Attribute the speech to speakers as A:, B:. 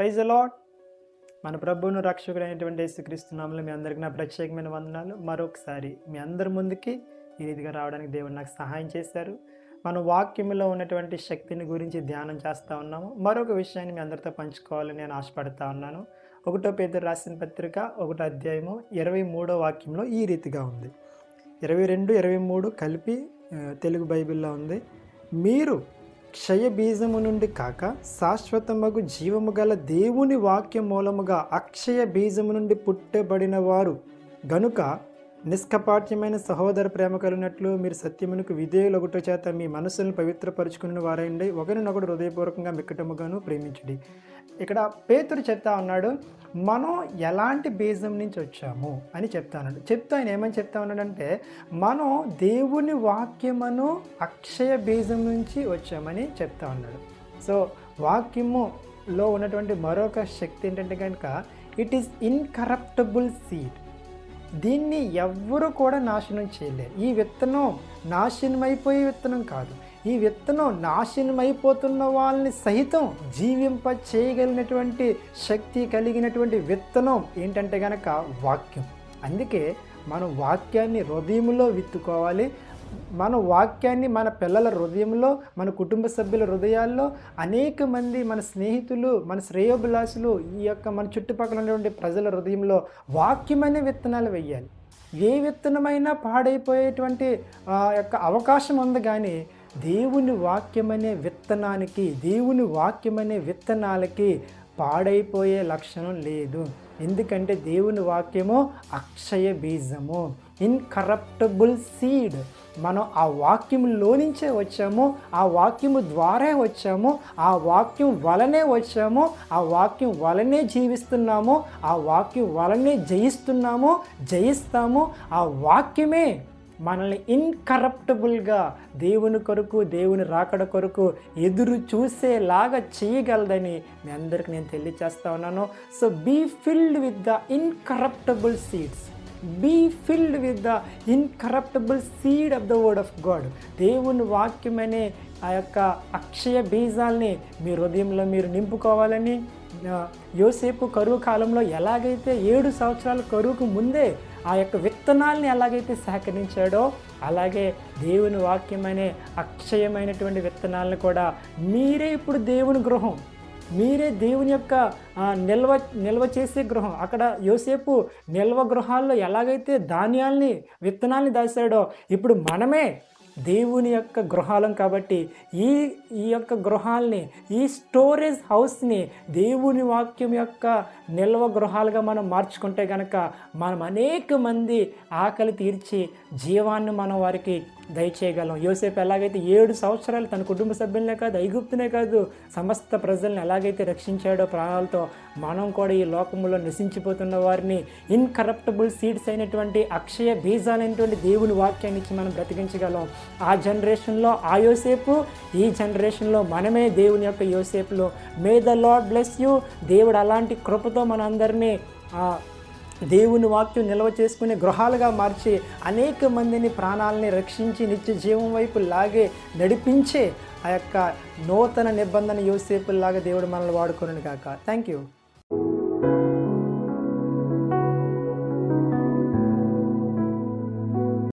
A: Praise allot మన ప్రభువును రక్షకుడైనటువంటి యేసుక్రీస్తునామలో మీ అందరికీ నా ప్రత్యేకమైన వందనాలు. మరొకసారి మీ అందరి ముందుకి ఈ రీతిగా రావడానికి దేవుడు నాకు సహాయం చేశారు. మన వాక్యంలో ఉన్నటువంటి శక్తిని గురించి ధ్యానం చేస్తూ ఉన్నాము. మరొక విషయాన్ని మీ అందరితో పంచుకోవాలని నేను ఆశపడతా ఉన్నాను. ఒకటో పేద రాసిన పత్రిక ఒకటో అధ్యాయము ఇరవై మూడో వాక్యంలో ఈ రీతిగా ఉంది. ఇరవై రెండు ఇరవై మూడు కలిపి తెలుగు బైబిల్లో ఉంది. మీరు క్షయ బీజము నుండి కాక శాశ్వతమగు జీవము గల దేవుని వాక్య మూలముగా అక్షయ బీజము నుండి పుట్టబడిన వారు గనుక నిష్కపాఠ్యమైన సహోదర ప్రేమ కలిగినట్లు మీరు సత్యమునకు విధేయులు ఒకటో చేత మీ మనస్సులను పవిత్రపరుచుకున్న వారైండి ఒకరినొకడు హృదయపూర్వకంగా మిక్కటముగాను ప్రేమించుడి. ఇక్కడ పేతురు చెప్తా ఉన్నాడు మనం ఎలాంటి బీజం నుంచి వచ్చాము? అని చెప్తా ఉన్నాడు. చెప్తా ఆయన ఏమని చెప్తా ఉన్నాడంటే మనం దేవుని వాక్యమును అక్షయ బీజం నుంచి వచ్చామని చెప్తా ఉన్నాడు. సో వాక్యములో ఉన్నటువంటి మరొక శక్తి ఏంటంటే కనుక ఇట్ ఈస్ ఇన్కరప్టబుల్ సీడ్ దీన్ని ఎవ్వరు కూడా నాశనం చేయలేరు. ఈ విత్తనం నాశనమైపోయే విత్తనం కాదు. ఈ విత్తనం నాశనమైపోతున్న వాళ్ళని సహితం జీవింప చేయగలిగినటువంటి శక్తి కలిగినటువంటి విత్తనం ఏంటంటే గనక వాక్యం. అందుకే మనం వాక్యాన్ని హృదయంలో విత్తుకోవాలి మన వాక్యాన్ని మన పిల్లల హృదయంలో మన కుటుంబ సభ్యుల హృదయాల్లో అనేక మంది మన స్నేహితులు మన శ్రేయోభిలాషులు ఈ యొక్క మన చుట్టుపక్కల ఉన్నటువంటి ప్రజల హృదయంలో వాక్యమనే విత్తనాలు వెయ్యాలి. ఏ విత్తనమైనా పాడైపోయేటువంటి ఆ యొక్క అవకాశం ఉంది కానీ దేవుని వాక్యమనే విత్తనానికి దేవుని వాక్యమనే విత్తనాలకి పాడైపోయే లక్షణం లేదు. ఎందుకంటే దేవుని వాక్యము అక్షయ బీజము ఇన్కరప్టబుల్ సీడ్ మనం ఆ వాక్యములో నుంచే వచ్చాము ఆ వాక్యము ద్వారా వచ్చాము ఆ వాక్యం వలనే వచ్చాము ఆ వాక్యం వలనే జీవిస్తున్నాము ఆ వాక్యం వలనే జయిస్తున్నాము జయిస్తాము ఆ వాక్యమే మనల్ని ఇన్కరప్టబుల్గా దేవుని కొరకు దేవుని రాకడ కొరకు ఎదురు చూసేలాగా చేయగలదని మీ అందరికి నేను తెలియచేస్తా ఉన్నాను. So be filled with the incorruptible seeds be filled with the incorruptible seed of the word of God దేవుని వాక్యమనే ఆ యొక్క అక్షయ బీజాల్ని మీ హృదయంలో మీరు నింపుకోవాలని యోసేపు కరువు కాలంలో ఎలాగైతే ఏడు సంవత్సరాల కరువుకు ముందే ఆ యొక్క విత్తనాల్ని ఎలాగైతే సేకరించాడో అలాగే దేవుని వాక్యమనే అక్షయమైనటువంటి విత్తనాలను కూడా మీరే ఇప్పుడు దేవుని గృహం మీరే దేవుని యొక్క నిల్వ నిల్వ చేసే గృహం. అక్కడ యోసేపు నిల్వ గృహాల్లో ఎలాగైతే ధాన్యాల్ని విత్తనాల్ని దాచాడో ఇప్పుడు మనమే దేవుని యొక్క గృహాలం కాబట్టి ఈ ఈ యొక్క గృహాలని ఈ స్టోరేజ్ హౌస్ని దేవుని వాక్యం యొక్క నిల్వ గృహాలుగా మనం మార్చుకుంటే కనుక మనం అనేక మంది ఆకలి తీర్చి జీవాన్ని మనం వారికి దయచేయగలం. యోసేపు ఎలాగైతే ఏడు సంవత్సరాలు తన కుటుంబ సభ్యులనే కాదు ఐగుప్తునే కాదు సమస్త ప్రజల్ని ఎలాగైతే రక్షించాడో ప్రాణాలతో మనం కూడా ఈ లోకంలో నశించిపోతున్న వారిని ఇన్కరప్టబుల్ సీడ్స్ అయినటువంటి అక్షయ బీజాలైనటువంటి దేవుని వాక్యాన్ని ఇచ్చి మనం బ్రతికించగలం. ఆ జనరేషన్లో ఆ యోసేపు ఈ జనరేషన్లో మనమే దేవుని యొక్క యోసేపులో. May the Lord bless you దేవుడు అలాంటి కృపతో మనందరినీ ఆ, దేవుని వాక్యం నిల్వ చేసుకునే గృహాలుగా మార్చి అనేక మందిని ప్రాణాలని రక్షించి నిత్య జీవం వైపు లాగే నడిపించే ఆ యొక్క నూతన నిబంధన యోసేపుల్లాగా దేవుడు మనల్ని వాడుకోను కాక థ్యాంక్ యూ